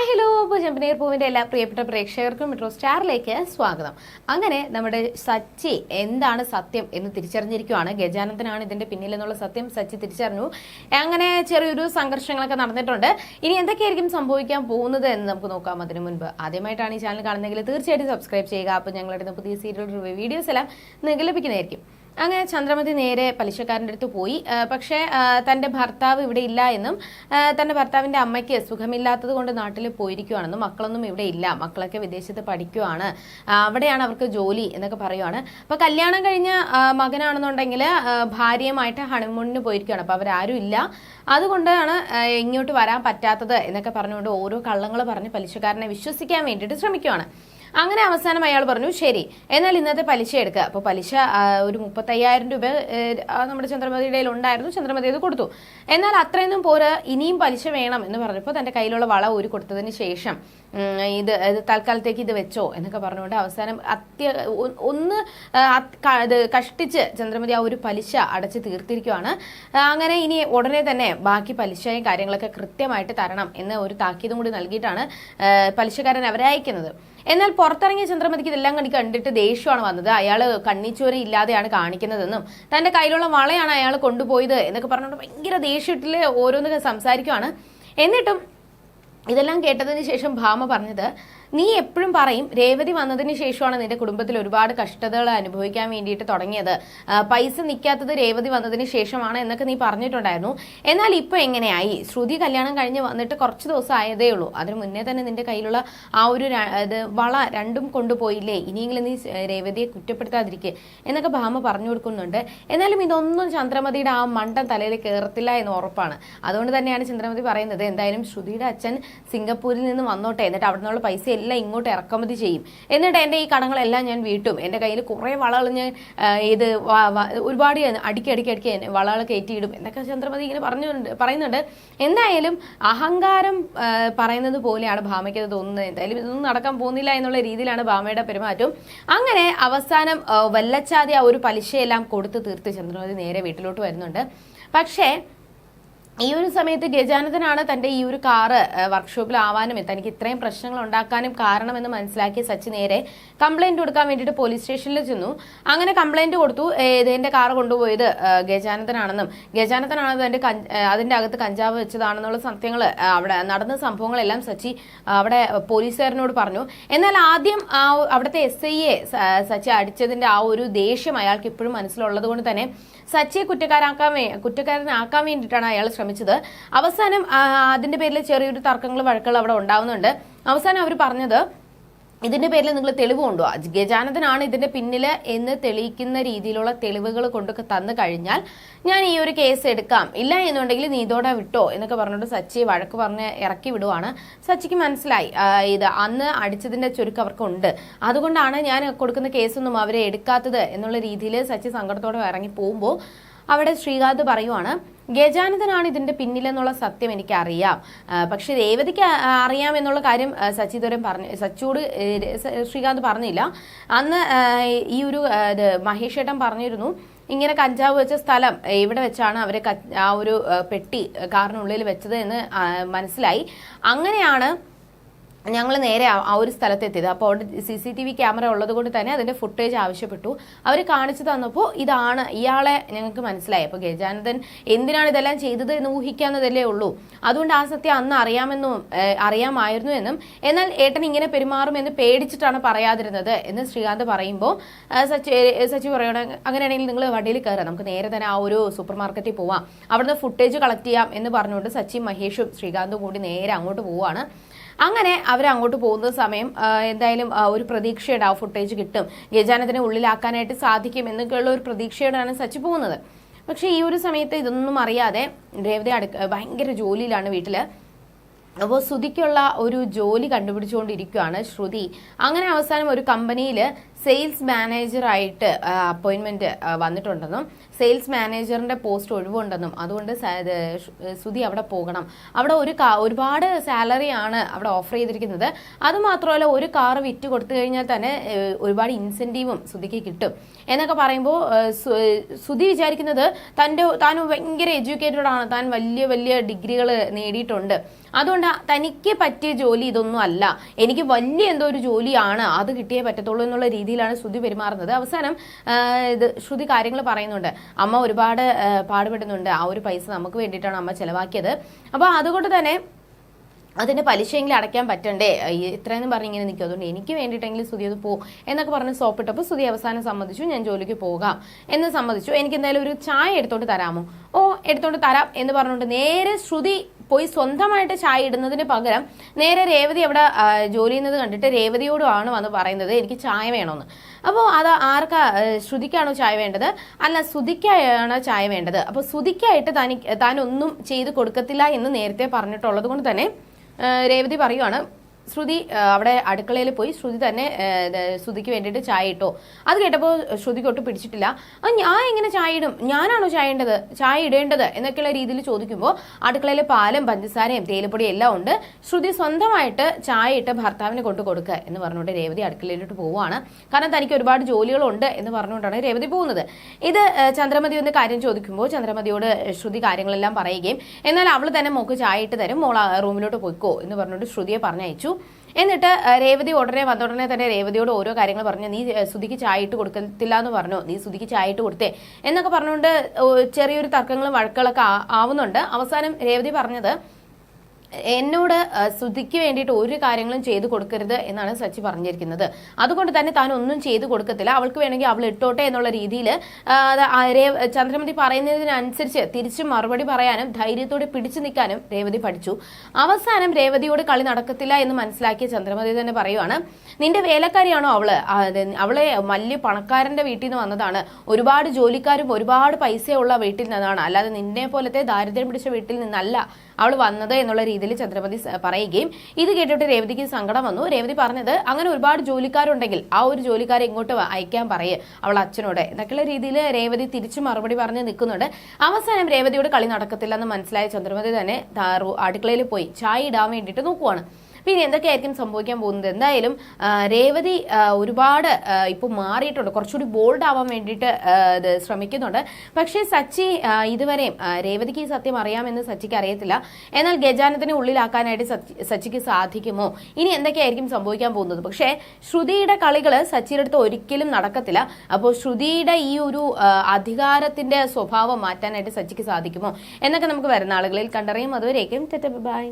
Hi hello അപ്പോൾ ചെമ്പനീർ പൂവിന്റെ എല്ലാ പ്രിയപ്പെട്ട പ്രേക്ഷകർക്കും മെട്രോ സ്റ്റാറിലേക്ക് സ്വാഗതം. അങ്ങനെ നമ്മുടെ സച്ചി എന്താണ് സത്യം എന്ന് തിരിച്ചറിഞ്ഞിരിക്കുവാണ്. ഗജാനന്ദനാണ് ഇതിന്റെ പിന്നിൽ എന്നുള്ള സത്യം സച്ചി തിരിച്ചറിഞ്ഞു. അങ്ങനെ ചെറിയൊരു സംഘർഷങ്ങളൊക്കെ നടന്നിട്ടുണ്ട്. ഇനി എന്തൊക്കെയായിരിക്കും സംഭവിക്കാൻ പോകുന്നത് എന്ന് നമുക്ക് നോക്കാം അതിനു മുൻപ്. ആദ്യമായിട്ടാണ് ഈ ചാനൽ കാണുന്നതെങ്കിൽ തീർച്ചയായിട്ടും സബ്സ്ക്രൈബ് ചെയ്യുക. അപ്പോൾ ഞങ്ങളുടെ പുതിയ സീരിയൽ റിവ്യൂ വീഡിയോസ് എല്ലാം നിങ്ങൾക്ക് ലഭിക്കുന്നതായിരിക്കും. അങ്ങനെ ചന്ദ്രമതി നേരെ പലിശക്കാരന്റെ അടുത്ത് പോയി. പക്ഷേ തന്റെ ഭർത്താവ് ഇവിടെ ഇല്ല എന്നും തന്റെ ഭർത്താവിന്റെ അമ്മയ്ക്ക് സുഖമില്ലാത്തത് കൊണ്ട് നാട്ടിൽ പോയിരിക്കുവാണെന്നും മക്കളൊന്നും ഇവിടെ ഇല്ല. മക്കളൊക്കെ വിദേശത്ത് പഠിക്കുവാണ്. അവിടെയാണ് അവർക്ക് ജോലി എന്നൊക്കെ പറയുവാണ്. അപ്പോൾ കല്യാണം കഴിഞ്ഞ മകനാണെന്നുണ്ടെങ്കിൽ ഭാര്യയുമായിട്ട് ഹണിമൂണിന് പോയിരിക്കുകയാണ് അപ്പോൾ അവരാരും ഇല്ല. അതുകൊണ്ടാണ് ഇങ്ങോട്ട് വരാൻ പറ്റാത്തത് എന്നൊക്കെ പറഞ്ഞുകൊണ്ട് ഓരോ കള്ളങ്ങൾ പറഞ്ഞ് പലിശക്കാരനെ വിശ്വസിക്കാൻ വേണ്ടിയിട്ട് ശ്രമിക്കുവാണ്. അങ്ങനെ അവസാനം അയാൾ പറഞ്ഞു ശരി എന്നാൽ ഇന്നത്തെ പലിശ എടുക്കുക അപ്പോൾ പലിശ ഒരു മുപ്പത്തയ്യായിരം രൂപ നമ്മുടെ ചന്ദ്രമതിയുടെ ഉണ്ടായിരുന്നു ചന്ദ്രമതി അത് കൊടുത്തു. എന്നാൽ അത്രയൊന്നും പോരാ ഇനിയും പലിശ വേണം എന്ന് പറഞ്ഞപ്പോൾ തന്റെ കയ്യിലുള്ള വള ഊരി കൊടുത്തതിന് ശേഷം ഇത് തൽക്കാലത്തേക്ക് ഇത് വെച്ചോ എന്നൊക്കെ പറഞ്ഞുകൊണ്ട് അവസാനം അത്യ ഒന്ന് ഇത് കഷ്ടിച്ച് ചന്ദ്രമതി ആ ഒരു പലിശ അടച്ച് തീർത്തിരിക്കുകയാണ് അങ്ങനെ ഇനി ഉടനെ തന്നെ ബാക്കി പലിശയും കാര്യങ്ങളൊക്കെ കൃത്യമായിട്ട് തരണം എന്ന് ഒരു താക്കീതും കൂടി നൽകിയിട്ടാണ് പലിശക്കാരൻ അവരെ അയക്കുന്നത്. എന്നാൽ പുറത്തിറങ്ങിയ ചന്ദ്രമതിക്ക് ഇതെല്ലാം കണ്ടി കണ്ടിട്ട് ദേഷ്യമാണ് വന്നത്. അയാൾ കണ്ണിച്ചോര ഇല്ലാതെയാണ് കാണിക്കുന്നതെന്നും തന്റെ കയ്യിലുള്ള വളയാണ് അയാൾ കൊണ്ടുപോയത് എന്നൊക്കെ പറഞ്ഞുകൊണ്ട് ഭയങ്കര ദേഷ്യത്തിൽ ഓരോന്ന് സംസാരിക്കുവാണ്. എന്നിട്ടും ഇതെല്ലാം കേട്ടതിന് ശേഷം ഭാമ പറഞ്ഞത് നീ എപ്പോഴും പറയും രേവതി വന്നതിന് ശേഷമാണ് നിന്റെ കുടുംബത്തിൽ ഒരുപാട് കഷ്ടതകൾ അനുഭവിക്കാൻ വേണ്ടിയിട്ട് തുടങ്ങിയത്. പൈസ നിൽക്കാത്തത് രേവതി വന്നതിന് ശേഷമാണ് എന്നൊക്കെ നീ പറഞ്ഞിട്ടുണ്ടായിരുന്നു. എന്നാൽ ഇപ്പൊ എങ്ങനെയായി? ശ്രുതി കല്യാണം കഴിഞ്ഞ് വന്നിട്ട് കുറച്ച് ദിവസം ആയതേ ഉള്ളൂ. അതിന് മുന്നേ തന്നെ നിന്റെ കയ്യിലുള്ള ആ ഒരു ഇത് വള രണ്ടും കൊണ്ടുപോയില്ലേ? ഇനിയെങ്കിലും നീ രേവതിയെ കുറ്റപ്പെടുത്താതിരിക്കുക എന്നൊക്കെ ഭാമ പറഞ്ഞു കൊടുക്കുന്നുണ്ട്. എന്നാലും ഇതൊന്നും ചന്ദ്രമതിയുടെ ആ മണ്ടൻ തലയിൽ കയറത്തില്ല എന്ന് ഉറപ്പാണ്. അതുകൊണ്ട് തന്നെയാണ് ചന്ദ്രമതി പറയുന്നത് എന്തായാലും ശ്രുതിയുടെ അച്ഛൻ സിംഗപ്പൂരിൽ നിന്ന് വന്നോട്ടെ. എന്നിട്ട് അവിടെ നിന്നുള്ള പൈസ എല്ലാം ഇങ്ങോട്ട് ഇറക്കുമതി ചെയ്യും. എന്നിട്ട് എന്റെ ഈ കടങ്ങളെല്ലാം ഞാൻ വീട്ടും. എന്റെ കയ്യിൽ കുറേ വളകൾ ഞാൻ ഇത് ഒരുപാട് അടുക്കി അടുക്കി അടുക്കി വളകൾ കയറ്റിയിടും. എന്നൊക്കെ ചന്ദ്രമതി ഇങ്ങനെ പറഞ്ഞുണ്ട് പറയുന്നുണ്ട്. എന്തായാലും അഹങ്കാരം പറയുന്നത് പോലെയാണ് ഭാമയ്ക്ക് അത് തോന്നുന്നത്. എന്തായാലും ഇതൊന്നും നടക്കാൻ പോകുന്നില്ല എന്നുള്ള രീതിയിലാണ് ഭാമയുടെ പെരുമാറ്റം. അങ്ങനെ അവസാനം വല്ലച്ചാതി ആ ഒരു പലിശയെല്ലാം കൊടുത്ത് തീർത്ത് ചന്ദ്രമതി നേരെ വീട്ടിലോട്ട് വരുന്നുണ്ട്. പക്ഷേ ഈ ഒരു സമയത്ത് ഗജാനന്ദനാണ് തന്റെ ഈ ഒരു കാറ് വർക്ക്ഷോപ്പിൽ ആവാനും തനിക്ക് ഇത്രയും പ്രശ്നങ്ങൾ ഉണ്ടാക്കാനും കാരണമെന്ന് മനസ്സിലാക്കിയ സച്ചി നേരെ കംപ്ലൈന്റ് കൊടുക്കാൻ വേണ്ടിയിട്ട് പോലീസ് സ്റ്റേഷനിൽ ചെന്നു. അങ്ങനെ കംപ്ലൈന്റ് കൊടുത്തു ഇതിന്റെ കാറ് കൊണ്ടുപോയത് ഗജാനന്ദനാണെന്നും ഗജാനന്ദനാണ് അതിന്റെ കഞ്ച- അതിന്റെ അകത്ത് കഞ്ചാവ് വെച്ചതാണെന്നുള്ള സത്യങ്ങൾ അവിടെ നടന്ന സംഭവങ്ങളെല്ലാം സച്ചി അവിടെ പോലീസുകാരനോട് പറഞ്ഞു. എന്നാൽ ആദ്യം ആ അവിടുത്തെ എസ് സച്ചി അടിച്ചതിന്റെ ആ ഒരു ദേഷ്യം അയാൾക്ക് ഇപ്പോഴും മനസ്സിലുള്ളത് കൊണ്ട് തന്നെ സച്ചിയെ കുറ്റക്കാരാക്കാൻ കുറ്റക്കാരനാക്കാൻ വേണ്ടിയിട്ടാണ് അയാൾ ശ്രമിച്ചത്. അവസാനം അതിന്റെ പേരിൽ ചെറിയൊരു തർക്കങ്ങൾ വഴക്കുകൾ അവിടെ ഉണ്ടാവുന്നുണ്ട്. അവസാനം അവർ പറഞ്ഞത് ഇതിന്റെ പേരിൽ നിങ്ങൾ തെളിവ് കൊണ്ടുപോവാ ഗജാനന്ദനാണ് ഇതിന്റെ പിന്നിൽ എന്ന് തെളിയിക്കുന്ന രീതിയിലുള്ള തെളിവുകൾ കൊണ്ടൊക്കെ തന്നു കഴിഞ്ഞാൽ ഞാൻ ഈ ഒരു കേസ് എടുക്കാം. ഇല്ല എന്നുണ്ടെങ്കിൽ നീ ഇതോടെ വിട്ടോ എന്നൊക്കെ പറഞ്ഞുകൊണ്ട് സച്ചി വഴക്ക് പറഞ്ഞ് ഇറക്കി വിടുവാണ്. സച്ചിക്ക് മനസ്സിലായി ഇത് അന്ന് അടിച്ചതിന്റെ ചുരുക്കം അവർക്കുണ്ട്. അതുകൊണ്ടാണ് ഞാൻ കൊടുക്കുന്ന കേസൊന്നും അവരെ എടുക്കാത്തത് എന്നുള്ള രീതിയിൽ സച്ചി സങ്കടത്തോടെ ഇറങ്ങി പോകുമ്പോൾ അവിടെ ശ്രീകാന്ത് പറയുവാണ് ഗജാനന്ദനാണ് ഇതിന്റെ പിന്നിലെന്നുള്ള സത്യം എനിക്ക് അറിയാം പക്ഷെ രേവതിക്ക് അറിയാം എന്നുള്ള കാര്യം ആ, പറഞ്ഞു സച്ചിയോട് ഏ, ര- സ- ശ്രീകാന്ത് പറഞ്ഞില്ല. അന്ന് ഈ ഒരു മഹേഷ് ഏട്ടൻ പറഞ്ഞിരുന്നു ഇങ്ങനെ കഞ്ചാവ് വെച്ച സ്ഥലം എവിടെ വെച്ചാണ് അവരെ ആ ഒരു പെട്ടി കാറിനുള്ളിൽ വെച്ചത് എന്ന് മനസ്സിലായി. അങ്ങനെയാണ് ഞങ്ങൾ നേരെ ആ- ഒരു സ്ഥലത്തെത്തിയത്. അപ്പോൾ അവിടെ C C T V camera ഉള്ളത് കൊണ്ട് തന്നെ അതിന്റെ ഫുട്ടേജ് ആവശ്യപ്പെട്ടു. അവർ കാണിച്ചു തന്നപ്പോൾ ഇതാണ് ഇയാളെ ഞങ്ങൾക്ക് മനസ്സിലായി. അപ്പോൾ ഗജാനന്ദൻ എന്തിനാണ് ഇതെല്ലാം ചെയ്തത് എന്ന് ഊഹിക്കാവുന്നതല്ലേ ഉള്ളൂ. അതുകൊണ്ട് ആ സത്യം അന്ന് അറിയാമെന്നും അറിയാമായിരുന്നു എന്നും. എന്നാൽ ഏട്ടൻ ഇങ്ങനെ പെരുമാറുമെന്ന് പേടിച്ചിട്ടാണ് പറയാതിരുന്നത് എന്ന് ശ്രീകാന്ത് പറയുമ്പോൾ സച്ചി സച്ചി പറയണ അങ്ങനെയാണെങ്കിൽ നിങ്ങൾ വണ്ടിയിൽ കയറാം നമുക്ക് നേരെ തന്നെ ആ ഒരു സൂപ്പർ മാർക്കറ്റിൽ പോവാം. അവിടുന്ന് ഫുട്ടേജ് കളക്ട് ചെയ്യാം എന്ന് പറഞ്ഞുകൊണ്ട് സച്ചി മഹേഷും ശ്രീകാന്തും കൂടി നേരെ അങ്ങോട്ട് പോവാണ് അങ്ങനെ അവർ അങ്ങോട്ട് പോകുന്ന സമയം എന്തായാലും ഒരു പ്രതീക്ഷയുടെ ആ ഫുട്ടേജ് കിട്ടും. ഗജാനത്തിനെ ഉള്ളിലാക്കാനായിട്ട് സാധിക്കും എന്നൊക്കെയുള്ള ഒരു പ്രതീക്ഷയോടാണ് സച്ചി പോകുന്നത്. പക്ഷേ ഈ ഒരു സമയത്ത് ഇതൊന്നും അറിയാതെ രേവതി അടുക്ക ഭയങ്കര ജോലിയിലാണ് വീട്ടിൽ. അപ്പോൾ ശ്രുതിക്കുള്ള ഒരു ജോലി കണ്ടുപിടിച്ചുകൊണ്ടിരിക്കുകയാണ് ശ്രുതി. അങ്ങനെ അവസാനം ഒരു കമ്പനിയിൽ സെയിൽസ് മാനേജറായിട്ട് അപ്പോയിൻമെന്റ് വന്നിട്ടുണ്ടെന്നും സെയിൽസ് മാനേജറിന്റെ പോസ്റ്റ് ഒഴിവുണ്ടെന്നും അതുകൊണ്ട് സുധി അവിടെ പോകണം. അവിടെ ഒരു ഒരുപാട് സാലറിയാണ് അവിടെ ഓഫർ ചെയ്തിരിക്കുന്നത്. അതുമാത്രമല്ല ഒരു കാർ വിറ്റ് കൊടുത്തു കഴിഞ്ഞാൽ തന്നെ ഒരുപാട് ഇൻസെന്റീവും സുധിക്ക് കിട്ടും. എന്നൊക്കെ പറയുമ്പോൾ സുധി വിചാരിക്കുന്നത് തന്റെ താൻ ഭയങ്കര എഡ്യൂക്കേറ്റഡ് ആണ്. താൻ വലിയ വലിയ ഡിഗ്രികൾ നേടിയിട്ടുണ്ട്. അതുകൊണ്ട് തനിക്ക് പറ്റിയ ജോലി ഇതൊന്നും അല്ല. എനിക്ക് വലിയ എന്തോ ഒരു ജോലിയാണ്. അത് കിട്ടിയേ പറ്റത്തുള്ളൂ എന്നുള്ള രീതിയിലാണ് ശ്രുതി പെരുമാറുന്നത്. അവസാനം ഇത് ശ്രുതി കാര്യങ്ങൾ പറയുന്നുണ്ട്. അമ്മ ഒരുപാട് പാടുപെടുന്നുണ്ട്. ആ ഒരു പൈസ നമുക്ക് വേണ്ടിയിട്ടാണ് അമ്മ ചിലവാക്കിയത്. അപ്പോൾ അതുകൊണ്ട് തന്നെ അതിന്റെ പലിശയെങ്കിലും അടയ്ക്കാൻ പറ്റണ്ടേ? ഇത്രയൊന്നും പറഞ്ഞ് ഇങ്ങനെ നിൽക്കും. അതുകൊണ്ട് എനിക്ക് വേണ്ടിയിട്ടെങ്കിലും സ്തുതി അത് പോ എന്നൊക്കെ പറഞ്ഞ് സോപ്പിട്ടപ്പോൾ സ്തുതി അവസാനം സമ്മതിച്ചു ഞാൻ ജോലിക്ക് പോകാം എന്ന് സമ്മതിച്ചു. എനിക്ക് എന്തായാലും ഒരു ചായ എടുത്തോണ്ട് തരാമോ? ഓ എടുത്തോണ്ട് തരാം എന്ന് പറഞ്ഞുകൊണ്ട് നേരെ ശ്രുതി പോയി സ്വന്തമായിട്ട് ചായ ഇടുന്നതിന് പകരം നേരെ രേവതി അവിടെ ജോലി ചെയ്യുന്നത് കണ്ടിട്ട് രേവതിയോടുമാണ് വന്ന് പറയുന്നത് എനിക്ക് ചായ വേണമെന്ന് അപ്പോൾ അത് ആർക്കാ ശ്രുതിക്കാണോ ചായ വേണ്ടത്? അല്ല ശ്രുതിക്കാണ് ചായ വേണ്ടത്. അപ്പോൾ ശ്രുതിക്കായിട്ട് താൻ ഒന്നും ചെയ്ത് കൊടുക്കത്തില്ല എന്ന് നേരത്തെ പറഞ്ഞിട്ടുള്ളത് കൊണ്ട് തന്നെ രേവതി പറയുവാണ് ശ്രുതി അവിടെ അടുക്കളയിൽ പോയി ശ്രുതി തന്നെ ശ്രുതിക്ക് വേണ്ടിയിട്ട് ചായ ഇട്ടോ. അത് കേട്ടപ്പോൾ ശ്രുതിക്ക് ഒട്ടും പിടിച്ചിട്ടില്ല. ആ ഞാൻ എങ്ങനെ ചായ ഇടും? ഞാനാണോ ചായ ഇടേണ്ടത്? ചായ ഇടേണ്ടത്? എന്നൊക്കെയുള്ള രീതിയിൽ ചോദിക്കുമ്പോൾ അടുക്കളയിലെ പാലും പഞ്ചസാരയും തേയിലപ്പൊടിയും എല്ലാം ഉണ്ട്. ശ്രുതി സ്വന്തമായിട്ട് ചായ ഇട്ട് ഭർത്താവിന് കൊണ്ട് കൊടുക്കുക എന്ന് പറഞ്ഞുകൊണ്ട് രേവതി അടുക്കളയിലോട്ട് പോവുകയാണ്. കാരണം തനിക്ക് ഒരുപാട് ജോലികളുണ്ട് എന്ന് പറഞ്ഞുകൊണ്ടാണ് രേവതി പോകുന്നത്. ഇത് ചന്ദ്രമതി ഒന്ന് കാര്യം ചോദിക്കുമ്പോൾ ചന്ദ്രമതിയോട് ശ്രുതി കാര്യങ്ങളെല്ലാം പറയുകയും എന്നാൽ അവൾ തന്നെ മോക്ക് ചായ ഇട്ട് തരും. മോൾ റൂമിലോട്ട് പോയിക്കോ എന്ന് പറഞ്ഞുകൊണ്ട് ശ്രുതിയെ പറഞ്ഞയച്ചു. എന്നിട്ട് ആ, രേവതി ഉടനെ വന്ന ഉടനെ തന്നെ രേവതിയോട് ഓരോ കാര്യങ്ങൾ പറഞ്ഞു നീ സുധിക്ക് ചായ ഇട്ട് കൊടുക്കത്തില്ല എന്ന് പറഞ്ഞു? നീ സുധിക്ക് ചായ ഇട്ട് കൊടുത്തേ? എന്നൊക്കെ പറഞ്ഞുകൊണ്ട് ചെറിയൊരു തർക്കങ്ങളും വഴക്കുകളൊക്കെ ആവുന്നുണ്ട്. അവസാനം രേവതി പറഞ്ഞത് എന്നോട് ശ്രുതിക്ക് വേണ്ടിയിട്ട് ഒരു കാര്യങ്ങളും ചെയ്തു കൊടുക്കരുത് എന്നാണ് സച്ചി പറഞ്ഞിരിക്കുന്നത്. അതുകൊണ്ട് തന്നെ താൻ ഒന്നും ചെയ്തു കൊടുക്കത്തില്ല. അവൾക്ക് വേണമെങ്കിൽ അവൾ ഇട്ടോട്ടെ എന്നുള്ള രീതിയിൽ ചന്ദ്രമതി പറയുന്നതിനനുസരിച്ച് തിരിച്ച് മറുപടി പറയാനും ധൈര്യത്തോടെ പിടിച്ചു നിൽക്കാനും രേവതി പഠിച്ചു. അവസാനം രേവതിയോട് കളി നടക്കത്തില്ല എന്ന് മനസ്സിലാക്കിയ ചന്ദ്രമതി തന്നെ പറയുവാണ് നിന്റെ വേലക്കാരിയാണോ അവൾ? അവളെ വലിയ പണക്കാരന്റെ വീട്ടിൽ നിന്ന് വന്നതാണ്. ഒരുപാട് ജോലിക്കാരും ഒരുപാട് പൈസയുള്ള വീട്ടിൽ നിന്നാണ്. അല്ലാതെ നിന്നെ പോലത്തെ ദാരിദ്ര്യം പിടിച്ച വീട്ടിൽ നിന്നല്ല അവൾ വന്നത് എന്നുള്ള രീതിയിൽ ചന്ദ്രപതി പറയുകയും ഇത് കേട്ടിട്ട് രേവതിക്ക് സങ്കടം വന്നു. രേവതി പറഞ്ഞത് അങ്ങനെ ഒരുപാട് ജോലിക്കാരുണ്ടെങ്കിൽ ആ ഒരു ജോലിക്കാരെ ഇങ്ങോട്ട് അയക്കാൻ പറയേ അവൾ അച്ഛനോട്. എന്നൊക്കെയുള്ള രീതിയിൽ രേവതി തിരിച്ചു മറുപടി പറഞ്ഞ് നിൽക്കുന്നുണ്ട്. അവസാനം രേവതിയോട് കളി നടക്കത്തില്ലെന്ന് മനസ്സിലായ ചന്ദ്രമതി തന്നെ അടുക്കളയിൽ പോയി ചായ ഇടാൻ വേണ്ടിയിട്ട് നോക്കുവാണ്. പിന്നെ എന്തൊക്കെയായിരിക്കും സംഭവിക്കാൻ പോകുന്നത്? എന്തായാലും രേവതി ഒരുപാട് ഇപ്പോൾ മാറിയിട്ടുണ്ട്. കുറച്ചുകൂടി ബോൾഡ് ആവാൻ വേണ്ടിയിട്ട് ഇത് ശ്രമിക്കുന്നുണ്ട്. പക്ഷേ സച്ചി ഇതുവരെയും രേവതിക്ക് ഈ സത്യം അറിയാമെന്ന് സച്ചിക്ക് അറിയത്തില്ല. എന്നാൽ ഗജാനത്തിനെ ഉള്ളിലാക്കാനായിട്ട് സച്ചിക്ക് സാധിക്കുമോ? ഇനി എന്തൊക്കെയായിരിക്കും സംഭവിക്കാൻ പോകുന്നത്? പക്ഷേ ശ്രുതിയുടെ കളികൾ സച്ചിയുടെ അടുത്ത് ഒരിക്കലും നടക്കത്തില്ല. അപ്പോൾ ശ്രുതിയുടെ ഈ ഒരു അധികാരത്തിന്റെ സ്വഭാവം മാറ്റാനായിട്ട് സച്ചിക്ക് സാധിക്കുമോ? എന്നൊക്കെ നമുക്ക് വരുന്ന ആളുകളിൽ കണ്ടറിയും. അതുവരേക്കും ബൈ.